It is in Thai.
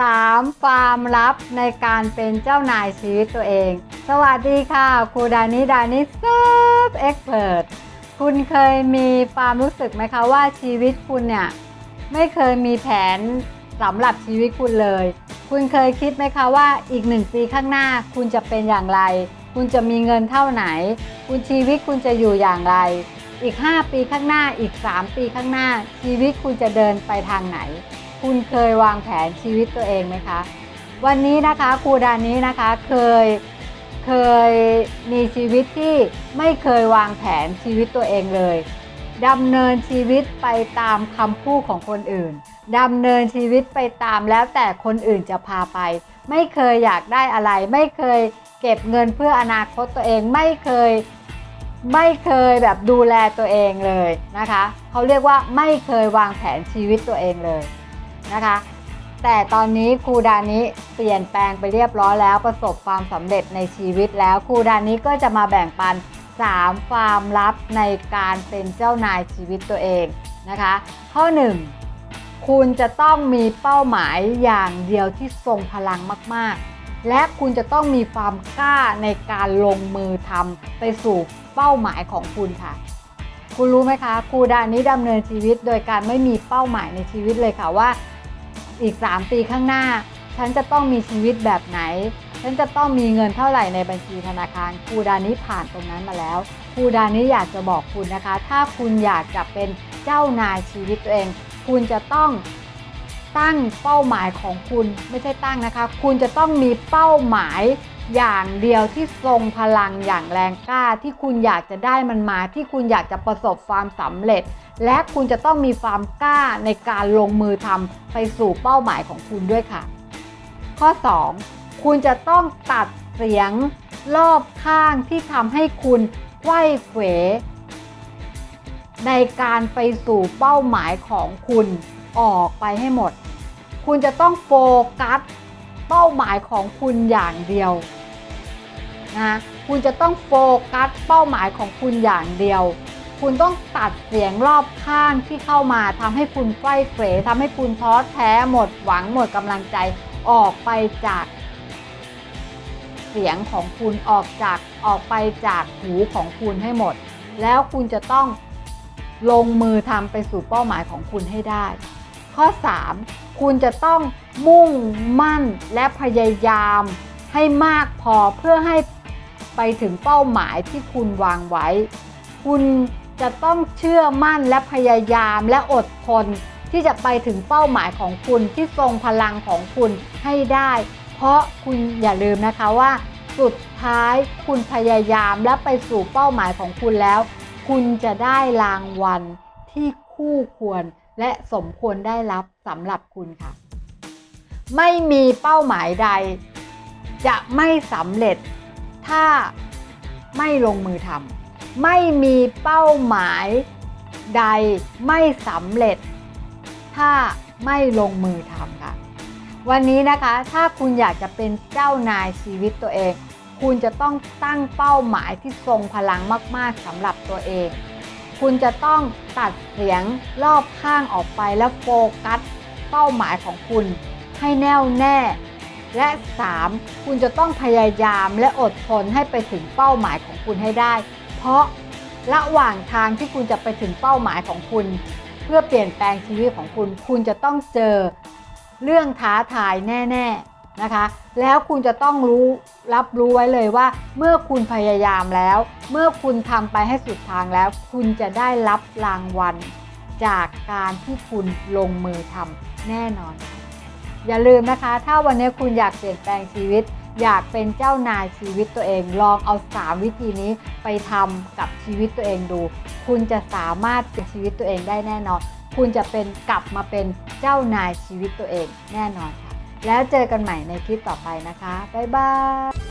3 ความลับในการเป็นเจ้านายชีวิตตัวเอง สวัสดีค่ะ ครูดานิดานิซูปเอ็กเพรสคุณเคยมีความรู้สึกไหมคะว่าชีวิตคุณเนี่ยไม่เคยมีแผนสำหรับชีวิตคุณเลย คุณเคยคิดไหมคะว่าอีกหนึ่งปีข้างหน้าคุณจะเป็นอย่างไร คุณจะมีเงินเท่าไหน คุณชีวิตคุณจะอยู่อย่างไร อีก 5 ปีข้างหน้า อีก 3 ปีข้างหน้า ชีวิตคุณจะเดินไปทางไหน คุณเคยวางแผนชีวิตตัวเองไหมคะ วันนี้นะคะครูดานี้นะคะเคยเคยมีชีวิตที่ไม่เคยวางแผนชีวิตตัวเองเลยดำเนินชีวิตไปตามคำพูดของคนอื่นดำเนินชีวิตไปตามแล้วแต่คนอื่นจะพาไป ไม่เคยอยากได้อะไร ไม่เคยเก็บเงินเพื่ออนาคตตัวเองไม่เคยไม่เคยแบบดูแลตัวเองเลยนะคะ เขาเรียกว่าไม่เคยวางแผนชีวิตตัวเองเลย นะคะ แต่ตอนนี้ครูดานี้เปลี่ยนแปลงไปเรียบร้อยแล้วประสบความสำเร็จในชีวิตแล้วครูดานี้ก็จะมาแบ่งปัน 3 ความลับในการเป็นเจ้านายชีวิตตัวเองนะคะ ข้อ 1 คุณจะต้องมีเป้าหมายอย่างเดียวที่ทรงพลังมาก ๆและคุณจะต้องมีความกล้าในการลงมือทำไปสู่เป้าหมายของคุณค่ะ คุณรู้ไหมคะครูดานี้ดำเนินชีวิตโดยการไม่มีเป้าหมายในชีวิตเลยค่ะว่า อีก 3 ปีข้างหน้า ฉันจะต้องมีชีวิตแบบไหน ฉันจะต้องมีเงินเท่าไหร่ในบัญชีธนาคารครูดานี้ผ่านตรงนั้นมาแล้วครูดานี้อยากจะบอกคุณนะคะ ถ้าคุณอยากจะเป็นเจ้านายชีวิตตัวเอง คุณจะต้องตั้งเป้าหมายของคุณไม่ใช่ตั้งนะคะ คุณจะต้องมีเป้าหมาย อย่างเดียวที่ทรงพลังอย่างแรงกล้าที่คุณอยากจะได้มันมาที่คุณอยากจะประสบความสำเร็จ และคุณจะต้องมีความกล้าในการลงมือทำไปสู่เป้าหมายของคุณด้วยค่ะ ข้อ 2 คุณจะต้องตัดเสียงรอบข้างที่ทำให้คุณไขว้เขวในการไปสู่เป้าหมายของคุณออกไปให้หมด คุณจะต้องโฟกัส เป้าหมายของคุณอย่างเดียวนะคุณจะต้องโฟกัสเป้าหมายของคุณอย่างเดียว คุณต้องตัดเสียงรอบข้างที่เข้ามาทำให้คุณไขว้เขวทำให้คุณท้อแท้หมดหวังหมดกำลังใจออกไปจากเสียงของคุณออกจากออกไปจากหูของคุณให้หมด แล้วคุณจะต้องลงมือทำไปสู่เป้าหมายของคุณให้ได้ ข้อ 3 คุณจะต้องมุ่งมั่นและพยายามให้มากพอเพื่อให้ไปถึงเป้าหมายที่คุณวางไว้ คุณจะต้องเชื่อมั่นและพยายามและอดทนที่จะไปถึงเป้าหมายของคุณที่ทรงพลังของคุณให้ได้ เพราะคุณอย่าลืมนะคะว่า สุดท้ายคุณพยายามและไปสู่เป้าหมายของคุณแล้ว คุณจะได้รางวัลที่คู่ควร และสมควรได้รับสำหรับคุณค่ะ ไม่มีเป้าหมายใด จะไม่สำเร็จ ถ้าไม่ลงมือทำไม่มีเป้าหมายใดไม่สำเร็จ ถ้าไม่ลงมือทำค่ะ วันนี้นะคะถ้าคุณอยากจะเป็นเจ้านายชีวิตตัวเอง คุณจะต้องตั้งเป้าหมายที่ทรงพลังมาก ๆสำหรับตัวเอง คุณจะต้องตัดเสียงรอบข้างออกไปแล้วโฟกัสเป้าหมายของคุณให้แน่วแน่ และ 3. คุณจะต้องพยายามและอดทนให้ไปถึงเป้าหมายของคุณให้ได้ เพราะระหว่างทางที่คุณจะไปถึงเป้าหมายของคุณ เพื่อเปลี่ยนแปลงชีวิตของคุณ คุณจะต้องเจอเรื่องท้าทายแน่ ๆ นะคะ แล้วคุณจะต้องรู้รับรู้ไว้เลยว่า เมื่อคุณพยายามแล้ว เมื่อคุณทำไปให้สุดทางแล้ว คุณจะได้รับรางวัล จากการที่คุณลงมือทำแน่นอน อย่าลืมนะคะ ถ้าวันนี้คุณอยากเปลี่ยนแปลงชีวิต อยากเป็นเจ้านายชีวิตตัวเอง ลองเอา 3 วิธีนี้ไปทำกับชีวิตตัวเองดู คุณจะสามารถเปลี่ยนชีวิตตัวเองได้แน่นอน คุณจะเป็นกลับมาเป็นเจ้านายชีวิตตัวเองแน่นอนค่ะ แล้วเจอกันใหม่ในคลิปต่อไปนะคะ บ๊ายบาย